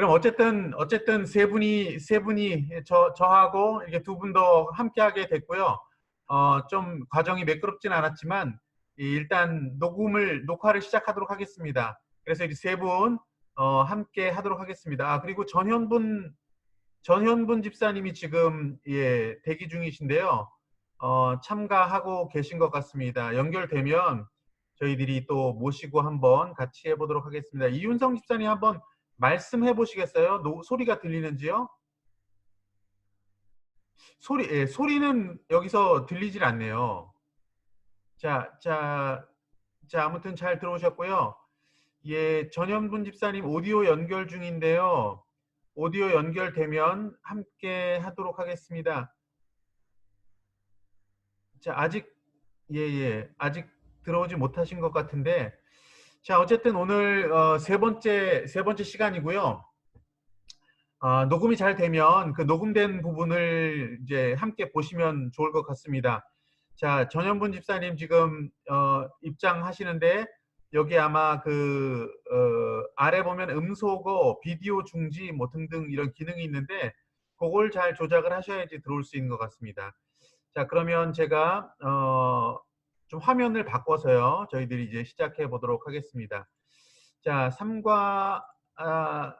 그럼 어쨌든 어쨌든 세 분이 세 분이 저 저하고 이렇게 두분더 함께하게 됐고요. 어, 좀 과정이 매끄럽진 않았지만 이 일단 녹음을 녹화를 시작하도록 하겠습니다. 그래서 이제 세분 어, 함께 하도록 하겠습니다. 아, 그리고 전현분 전현분 집사님이 지금 예, 대기 중이신데요. 어, 참가하고 계신 것 같습니다. 연결되면 저희들이 또 모시고 한번 같이 해보도록 하겠습니다. 이윤성 집사님 한번 말씀해 보시겠어요? 노, 소리가 들리는지요? 소리, 예, 소리는 여기서 들리질 않네요. 자, 자, 자, 아무튼 잘 들어오셨고요. 예, 전현분 집사님 오디오 연결 중인데요. 오디오 연결되면 함께 하도록 하겠습니다. 자, 아직, 예, 예, 아직 들어오지 못하신 것 같은데, 자, 어쨌든 오늘 어, 세 번째 세 번째 시간이고요. 어, 녹음이 잘 되면 그 녹음된 부분을 이제 함께 보시면 좋을 것 같습니다. 자, 전현분 집사님 지금 어, 입장하시는데 여기 아마 그 어, 아래 보면 음소거, 비디오 중지 뭐 등등 이런 기능이 있는데 그걸 잘 조작을 하셔야지 들어올 수 있는 것 같습니다. 자, 그러면 제가 어, 좀 화면을 바꿔서요. 저희들이 이제 시작해 보도록 하겠습니다. 자, 3과 아.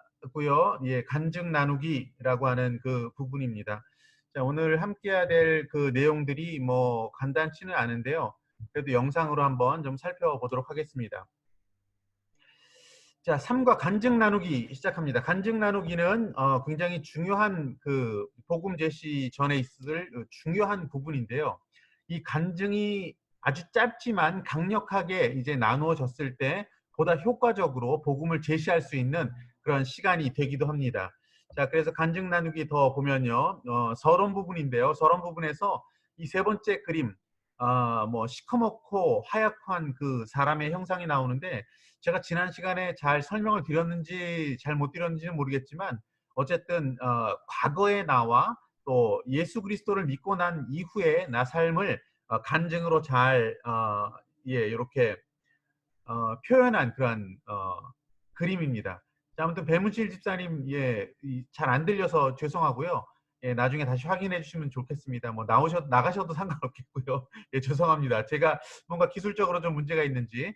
예, 간증 나누기라고 하는 그 부분입니다. 자, 오늘 함께 해야 될 그 내용들이 뭐 간단치는 않은데요. 그래도 영상으로 한번 좀 살펴보도록 하겠습니다. 자, 3과 간증 나누기 시작합니다. 간증 나누기는 어, 굉장히 중요한 그 복음 제시 전에 있을 중요한 부분인데요. 이 간증이 아주 짧지만 강력하게 이제 나누어졌을 때 보다 효과적으로 복음을 제시할 수 있는 그런 시간이 되기도 합니다. 자, 그래서 간증 나누기 더 보면요. 어, 서론 부분인데요. 서론 부분에서 이 세 번째 그림, 어, 뭐 시커멓고 하얗한 그 사람의 형상이 나오는데 제가 지난 시간에 잘 설명을 드렸는지 잘 못 드렸는지는 모르겠지만 어쨌든 어, 과거의 나와 또 예수 그리스도를 믿고 난 이후의 나 삶을 어, 간증으로 잘 어, 예, 이렇게 어, 표현한 그런 어, 그림입니다. 자, 아무튼 배문실 집사님 예, 잘 안 들려서 죄송하고요. 예, 나중에 다시 확인해 주시면 좋겠습니다. 뭐 나오셔 나가셔도 상관없겠고요. 예, 죄송합니다. 제가 뭔가 기술적으로 좀 문제가 있는지.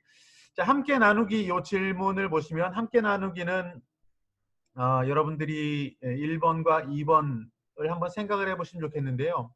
자, 함께 나누기 요 질문을 보시면 함께 나누기는 어, 여러분들이 1번과 2번을 한번 생각을 해 보시면 좋겠는데요.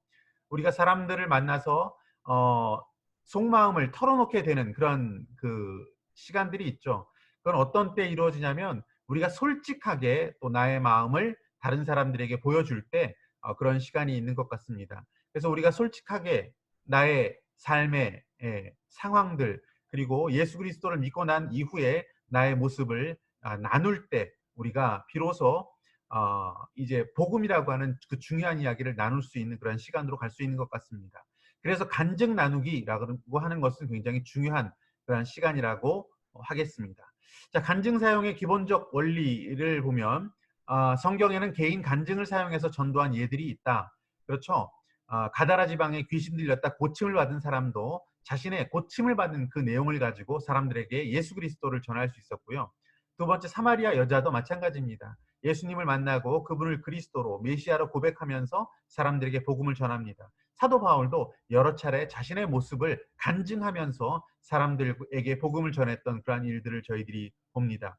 우리가 사람들을 만나서 어, 속마음을 털어놓게 되는 그런 그 시간들이 있죠. 그건 어떤 때 이루어지냐면 우리가 솔직하게 또 나의 마음을 다른 사람들에게 보여줄 때 어, 그런 시간이 있는 것 같습니다. 그래서 우리가 솔직하게 나의 삶의 예, 상황들 그리고 예수 그리스도를 믿고 난 이후에 나의 모습을 아, 나눌 때 우리가 비로소 어, 이제 복음이라고 하는 그 중요한 이야기를 나눌 수 있는 그런 시간으로 갈 수 있는 것 같습니다. 그래서 간증 나누기라고 하는 것은 굉장히 중요한 그런 시간이라고 하겠습니다. 자, 간증 사용의 기본적 원리를 보면 어, 성경에는 개인 간증을 사용해서 전도한 예들이 있다. 그렇죠? 어, 가다라 지방에 귀신 들렸다 고침을 받은 사람도 자신의 고침을 받은 그 내용을 가지고 사람들에게 예수 그리스도를 전할 수 있었고요. 두 번째 사마리아 여자도 마찬가지입니다. 예수님을 만나고 그분을 그리스도로 메시아로 고백하면서 사람들에게 복음을 전합니다. 사도 바울도 여러 차례 자신의 모습을 간증하면서 사람들에게 복음을 전했던 그러한 일들을 저희들이 봅니다.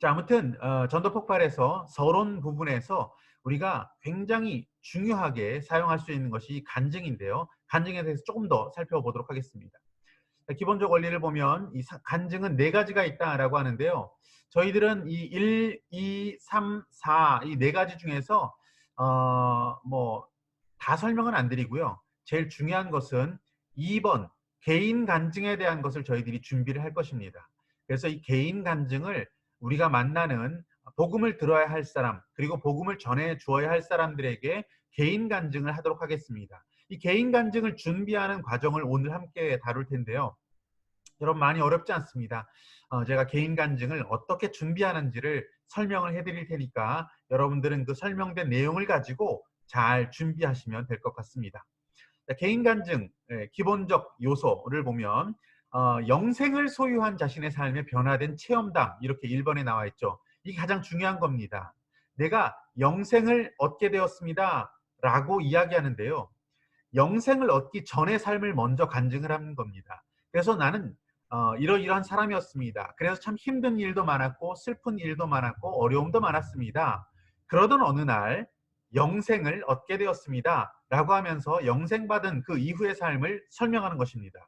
자, 아무튼 어, 전도 폭발에서 서론 부분에서 우리가 굉장히 중요하게 사용할 수 있는 것이 간증인데요. 간증에 대해서 조금 더 살펴보도록 하겠습니다. 기본적 원리를 보면 이 간증은 네 가지가 있다라고 하는데요. 저희들은 이 1, 2, 3, 4 이 네 가지 중에서 어 뭐 다 설명은 안 드리고요. 제일 중요한 것은 2번 개인 간증에 대한 것을 저희들이 준비를 할 것입니다. 그래서 이 개인 간증을 우리가 만나는 복음을 들어야 할 사람 그리고 복음을 전해 주어야 할 사람들에게 개인 간증을 하도록 하겠습니다. 이 개인 간증을 준비하는 과정을 오늘 함께 다룰 텐데요. 여러분 많이 어렵지 않습니다. 어, 제가 개인 간증을 어떻게 준비하는지를 설명을 해드릴 테니까 여러분들은 그 설명된 내용을 가지고 잘 준비하시면 될 것 같습니다. 개인 간증 예, 기본적 요소를 보면 어, 영생을 소유한 자신의 삶에 변화된 체험담 이렇게 1번에 나와 있죠. 이게 가장 중요한 겁니다. 내가 영생을 얻게 되었습니다. 라고 이야기하는데요. 영생을 얻기 전의 삶을 먼저 간증을 하는 겁니다. 그래서 나는 어, 이러이러한 사람이었습니다. 그래서 참 힘든 일도 많았고 슬픈 일도 많았고 어려움도 많았습니다. 그러던 어느 날 영생을 얻게 되었습니다. 라고 하면서 영생받은 그 이후의 삶을 설명하는 것입니다.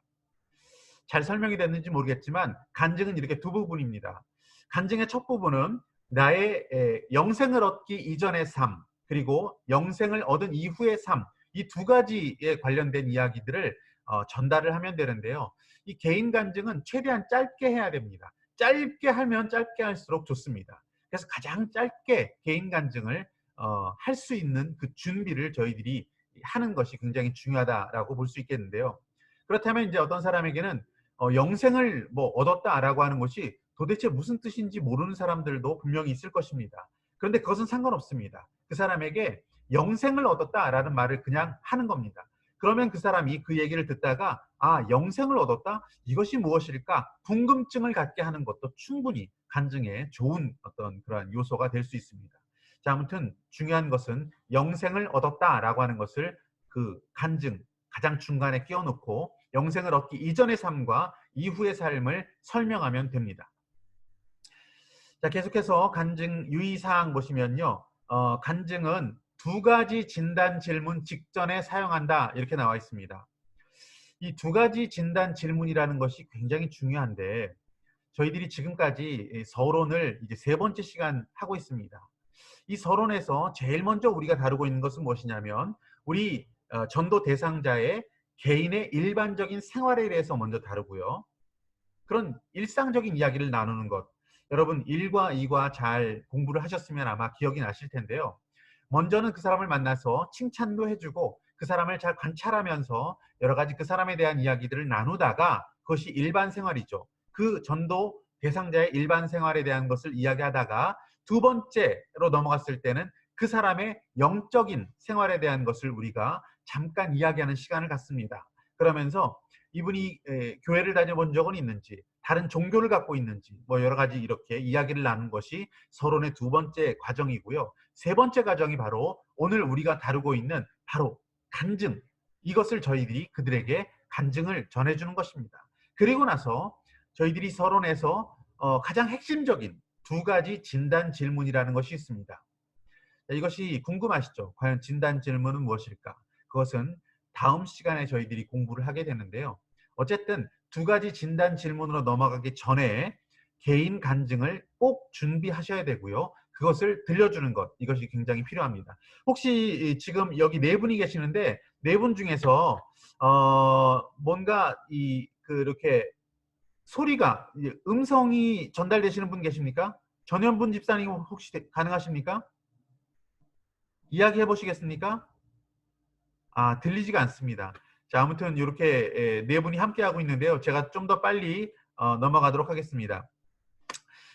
잘 설명이 됐는지 모르겠지만 간증은 이렇게 두 부분입니다. 간증의 첫 부분은 나의 영생을 얻기 이전의 삶 그리고 영생을 얻은 이후의 삶 이 두 가지에 관련된 이야기들을 어, 전달을 하면 되는데요. 이 개인 간증은 최대한 짧게 해야 됩니다. 짧게 하면 짧게 할수록 좋습니다. 그래서 가장 짧게 개인 간증을 어, 할 수 있는 그 준비를 저희들이 하는 것이 굉장히 중요하다라고 볼 수 있겠는데요. 그렇다면 이제 어떤 사람에게는 어, 영생을 뭐 얻었다라고 하는 것이 도대체 무슨 뜻인지 모르는 사람들도 분명히 있을 것입니다. 그런데 그것은 상관없습니다. 그 사람에게 영생을 얻었다라는 말을 그냥 하는 겁니다. 그러면 그 사람이 그 얘기를 듣다가 아 영생을 얻었다 이것이 무엇일까 궁금증을 갖게 하는 것도 충분히 간증에 좋은 어떤 그러한 요소가 될 수 있습니다. 자 아무튼 중요한 것은 영생을 얻었다라고 하는 것을 그 간증 가장 중간에 끼워놓고 영생을 얻기 이전의 삶과 이후의 삶을 설명하면 됩니다. 자, 계속해서 간증 유의사항 보시면요. 어, 간증은 두 가지 진단 질문 직전에 사용한다. 이렇게 나와 있습니다. 이 두 가지 진단 질문이라는 것이 굉장히 중요한데 저희들이 지금까지 서론을 이제 세 번째 시간 하고 있습니다. 이 서론에서 제일 먼저 우리가 다루고 있는 것은 무엇이냐면 우리 어, 전도 대상자의 개인의 일반적인 생활에 대해서 먼저 다루고요. 그런 일상적인 이야기를 나누는 것. 여러분 1과 2과 잘 공부를 하셨으면 아마 기억이 나실 텐데요. 먼저는 그 사람을 만나서 칭찬도 해주고 그 사람을 잘 관찰하면서 여러 가지 그 사람에 대한 이야기들을 나누다가 그것이 일반 생활이죠. 그 전도 대상자의 일반 생활에 대한 것을 이야기하다가 두 번째로 넘어갔을 때는 그 사람의 영적인 생활에 대한 것을 우리가 잠깐 이야기하는 시간을 갖습니다. 그러면서 이분이 에, 교회를 다녀본 적은 있는지 다른 종교를 갖고 있는지 뭐 여러 가지 이렇게 이야기를 나눈 것이 서론의 두 번째 과정이고요. 세 번째 과정이 바로 오늘 우리가 다루고 있는 바로 간증 이것을 저희들이 그들에게 간증을 전해주는 것입니다. 그리고 나서 저희들이 서론에서 어, 가장 핵심적인 두 가지 진단 질문이라는 것이 있습니다. 이것이 궁금하시죠? 과연 진단 질문은 무엇일까? 그것은 다음 시간에 저희들이 공부를 하게 되는데요. 어쨌든 두 가지 진단 질문으로 넘어가기 전에 개인 간증을 꼭 준비하셔야 되고요. 그것을 들려주는 것 이것이 굉장히 필요합니다. 혹시 지금 여기 네 분이 계시는데 네 분 중에서 어 뭔가 이 그렇게 소리가 음성이 전달되시는 분 계십니까? 전현분 집사님 혹시 가능하십니까? 이야기해 보시겠습니까? 아 들리지가 않습니다. 자, 아무튼 이렇게 네 분이 함께 하고 있는데요. 제가 좀 더 빨리 어, 넘어가도록 하겠습니다.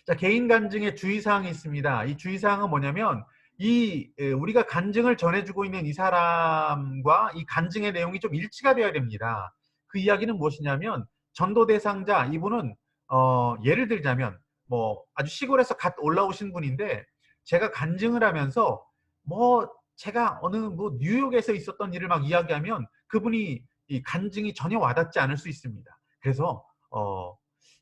자, 개인 간증의 주의사항이 있습니다. 이 주의사항은 뭐냐면 이 우리가 간증을 전해주고 있는 이 사람과 이 간증의 내용이 좀 일치가 되어야 됩니다. 그 이야기는 무엇이냐면 전도 대상자 이분은 어, 예를 들자면 뭐 아주 시골에서 갓 올라오신 분인데 제가 간증을 하면서 뭐 제가 어느 뭐 뉴욕에서 있었던 일을 막 이야기하면 그분이 이 간증이 전혀 와닿지 않을 수 있습니다. 그래서 어,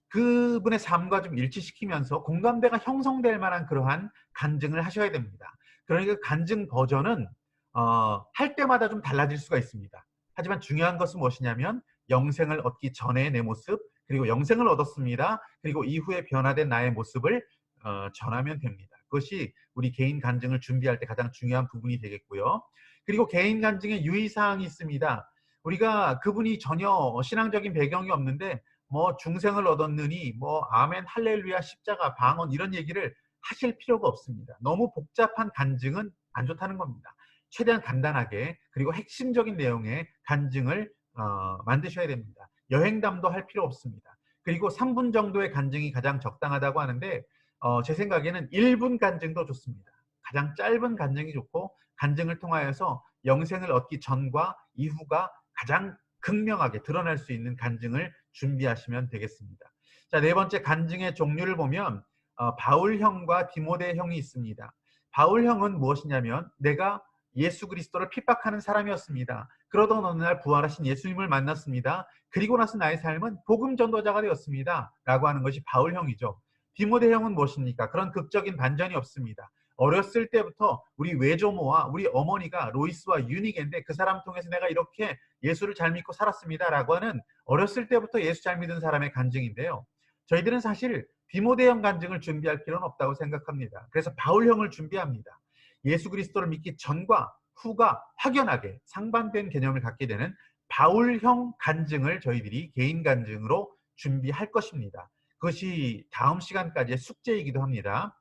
그분의 삶과 좀 일치시키면서 공감대가 형성될 만한 그러한 간증을 하셔야 됩니다. 그러니까 간증 버전은 어, 할 때마다 좀 달라질 수가 있습니다. 하지만 중요한 것은 무엇이냐면 영생을 얻기 전의 내 모습 그리고 영생을 얻었습니다. 그리고 이후에 변화된 나의 모습을 어, 전하면 됩니다. 그것이 우리 개인 간증을 준비할 때 가장 중요한 부분이 되겠고요. 그리고 개인 간증의 유의사항이 있습니다. 우리가 그분이 전혀 신앙적인 배경이 없는데 뭐 중생을 얻었느니 뭐 아멘 할렐루야 십자가 방언 이런 얘기를 하실 필요가 없습니다. 너무 복잡한 간증은 안 좋다는 겁니다. 최대한 간단하게 그리고 핵심적인 내용의 간증을 어, 만드셔야 됩니다. 여행담도 할 필요 없습니다. 그리고 3분 정도의 간증이 가장 적당하다고 하는데 어, 제 생각에는 1분 간증도 좋습니다. 가장 짧은 간증이 좋고 간증을 통하여서 영생을 얻기 전과 이후가 가장 극명하게 드러날 수 있는 간증을 준비하시면 되겠습니다. 자, 네 번째 간증의 종류를 보면 어, 바울형과 디모데형이 있습니다. 바울형은 무엇이냐면 내가 예수 그리스도를 핍박하는 사람이었습니다. 그러던 어느 날 부활하신 예수님을 만났습니다. 그리고 나서 나의 삶은 복음 전도자가 되었습니다. 라고 하는 것이 바울형이죠. 디모데형은 무엇입니까? 그런 극적인 반전이 없습니다. 어렸을 때부터 우리 외조모와 우리 어머니가 로이스와 유니게인데 그 사람 통해서 내가 이렇게 예수를 잘 믿고 살았습니다. 라고 하는 어렸을 때부터 예수 잘 믿은 사람의 간증인데요. 저희들은 사실 디모데형 간증을 준비할 필요는 없다고 생각합니다. 그래서 바울형을 준비합니다. 예수 그리스도를 믿기 전과 후가 확연하게 상반된 개념을 갖게 되는 바울형 간증을 저희들이 개인 간증으로 준비할 것입니다. 그것이 다음 시간까지의 숙제이기도 합니다.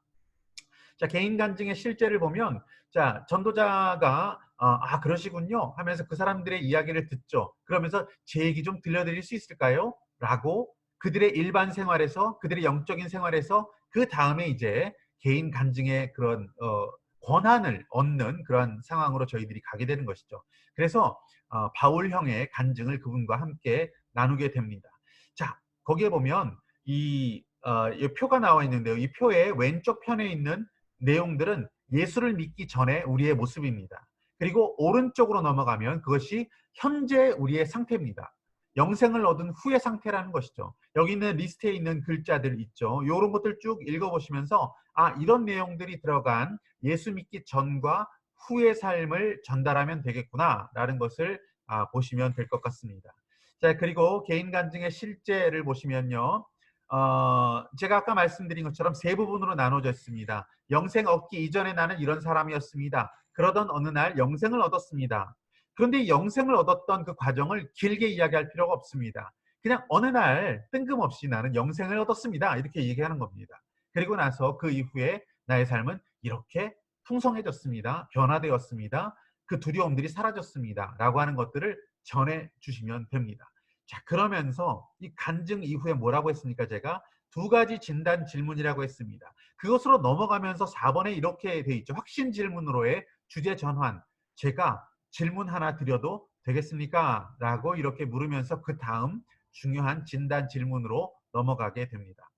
자, 개인 간증의 실제를 보면 자, 전도자가 어, 아 그러시군요 하면서 그 사람들의 이야기를 듣죠. 그러면서 제 얘기 좀 들려드릴 수 있을까요? 라고 그들의 일반 생활에서 그들의 영적인 생활에서 그 다음에 이제 개인 간증의 그런 어, 권한을 얻는 그런 상황으로 저희들이 가게 되는 것이죠. 그래서 어, 바울 형의 간증을 그분과 함께 나누게 됩니다. 자, 거기에 보면 이, 어, 이 표가 나와 있는데요. 이 표의 왼쪽 편에 있는 내용들은 예수를 믿기 전에 우리의 모습입니다. 그리고 오른쪽으로 넘어가면 그것이 현재 우리의 상태입니다. 영생을 얻은 후의 상태라는 것이죠. 여기 있는 리스트에 있는 글자들 있죠. 이런 것들 쭉 읽어보시면서 아 이런 내용들이 들어간 예수 믿기 전과 후의 삶을 전달하면 되겠구나 라는 것을 아, 보시면 될 것 같습니다. 자 그리고 개인 간증의 실제를 보시면요. 어, 제가 아까 말씀드린 것처럼 세 부분으로 나눠져 있습니다. 영생 얻기 이전에 나는 이런 사람이었습니다. 그러던 어느 날 영생을 얻었습니다. 그런데 영생을 얻었던 그 과정을 길게 이야기할 필요가 없습니다. 그냥 어느 날 뜬금없이 나는 영생을 얻었습니다. 이렇게 얘기하는 겁니다. 그리고 나서 그 이후에 나의 삶은 이렇게 풍성해졌습니다. 변화되었습니다. 그 두려움들이 사라졌습니다. 라고 하는 것들을 전해 주시면 됩니다. 자, 그러면서 이 간증 이후에 뭐라고 했습니까? 제가 두 가지 진단 질문이라고 했습니다. 그것으로 넘어가면서 4번에 이렇게 돼 있죠. 확신 질문으로의 주제 전환. 제가 질문 하나 드려도 되겠습니까? 라고 이렇게 물으면서 그 다음 중요한 진단 질문으로 넘어가게 됩니다.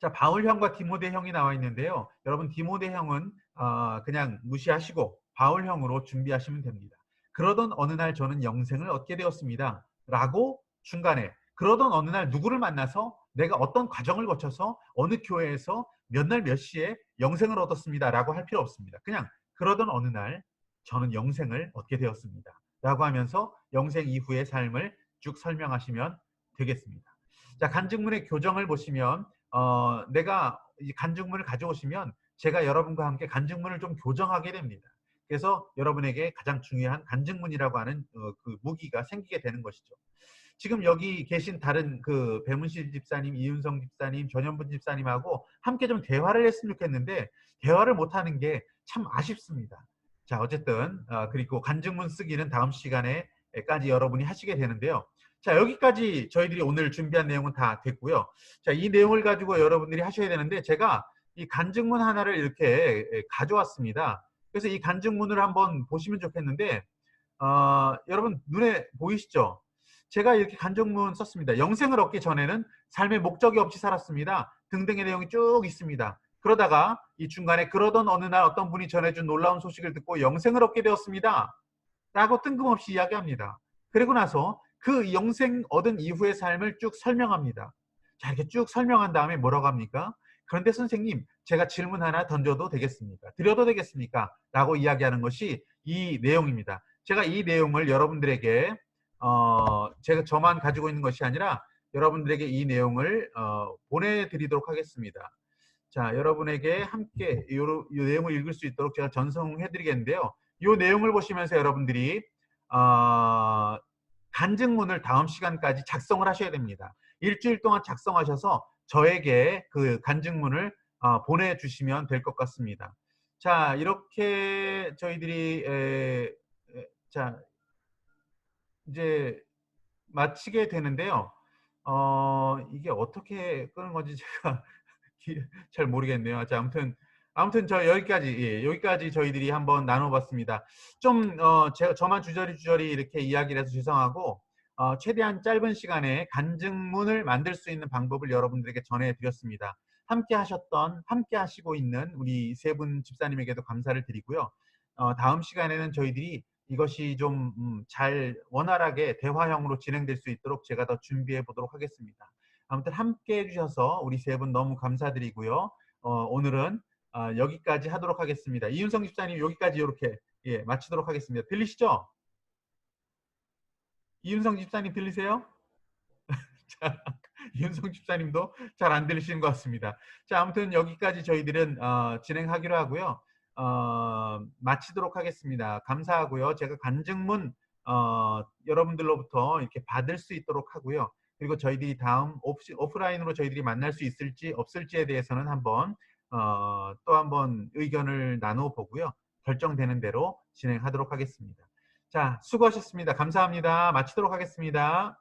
자, 바울형과 디모데형이 나와 있는데요. 여러분 디모데형은 어, 그냥 무시하시고 바울형으로 준비하시면 됩니다. 그러던 어느 날 저는 영생을 얻게 되었습니다. 라고 중간에 그러던 어느 날 누구를 만나서 내가 어떤 과정을 거쳐서 어느 교회에서 몇 날 몇 시에 영생을 얻었습니다. 라고 할 필요 없습니다. 그냥 그러던 어느 날 저는 영생을 얻게 되었습니다. 라고 하면서 영생 이후의 삶을 쭉 설명하시면 되겠습니다. 자, 간증문의 교정을 보시면 어, 내가 이 간증문을 가져오시면 제가 여러분과 함께 간증문을 좀 교정하게 됩니다. 그래서 여러분에게 가장 중요한 간증문이라고 하는 어, 그 무기가 생기게 되는 것이죠. 지금 여기 계신 다른 그 배문실 집사님, 이윤성 집사님, 전현분 집사님하고 함께 좀 대화를 했으면 좋겠는데 대화를 못하는 게 참 아쉽습니다. 자, 어쨌든 어, 그리고 간증문 쓰기는 다음 시간에까지 여러분이 하시게 되는데요. 자, 여기까지 저희들이 오늘 준비한 내용은 다 됐고요. 자, 이 내용을 가지고 여러분들이 하셔야 되는데 제가 이 간증문 하나를 이렇게 가져왔습니다. 그래서 이 간증문을 한번 보시면 좋겠는데 어, 여러분 눈에 보이시죠? 제가 이렇게 간증문 썼습니다. 영생을 얻기 전에는 삶의 목적이 없이 살았습니다. 등등의 내용이 쭉 있습니다. 그러다가 이 중간에 그러던 어느 날 어떤 분이 전해준 놀라운 소식을 듣고 영생을 얻게 되었습니다. 라고 뜬금없이 이야기합니다. 그리고 나서 그 영생 얻은 이후의 삶을 쭉 설명합니다. 자, 이렇게 쭉 설명한 다음에 뭐라고 합니까? 그런데 선생님, 제가 질문 하나 던져도 되겠습니까? 드려도 되겠습니까? 라고 이야기하는 것이 이 내용입니다. 제가 이 내용을 여러분들에게, 어, 제가 저만 가지고 있는 것이 아니라 여러분들에게 이 내용을 어, 보내드리도록 하겠습니다. 자, 여러분에게 함께 이, 이 내용을 읽을 수 있도록 제가 전송해 드리겠는데요. 이 내용을 보시면서 여러분들이 어, 간증문을 다음 시간까지 작성을 하셔야 됩니다. 일주일 동안 작성하셔서 저에게 그 간증문을 어, 보내주시면 될 것 같습니다. 자, 이렇게 저희들이 에, 에, 자 이제 마치게 되는데요. 어, 이게 어떻게 끄는 건지 제가 잘 모르겠네요. 자, 아무튼 아무튼 저 여기까지 예, 여기까지 저희들이 한번 나눠봤습니다. 좀 어, 제가 저만 주저리 주저리 이렇게 이야기를 해서 죄송하고 어, 최대한 짧은 시간에 간증문을 만들 수 있는 방법을 여러분들에게 전해드렸습니다. 함께 하셨던, 함께 하시고 있는 우리 세 분 집사님에게도 감사를 드리고요. 어, 다음 시간에는 저희들이 이것이 좀 음, 잘 원활하게 대화형으로 진행될 수 있도록 제가 더 준비해 보도록 하겠습니다. 아무튼 함께 해주셔서 우리 세 분 너무 감사드리고요. 어, 오늘은 어, 여기까지 하도록 하겠습니다. 이윤성 집사님 여기까지 이렇게 예, 마치도록 하겠습니다. 들리시죠? 이윤성 집사님 들리세요? 자, 이윤성 집사님도 잘 안 들리시는 것 같습니다. 자, 아무튼 여기까지 저희들은 어, 진행하기로 하고요. 어, 마치도록 하겠습니다. 감사하고요. 제가 간증문 어, 여러분들로부터 이렇게 받을 수 있도록 하고요. 그리고 저희들이 다음 오프, 라인으로 저희들이 만날 수 있을지 없을지에 대해서는 한번 어, 또 한번 의견을 나눠 보고요. 결정되는 대로 진행하도록 하겠습니다. 자, 수고하셨습니다. 감사합니다. 마치도록 하겠습니다.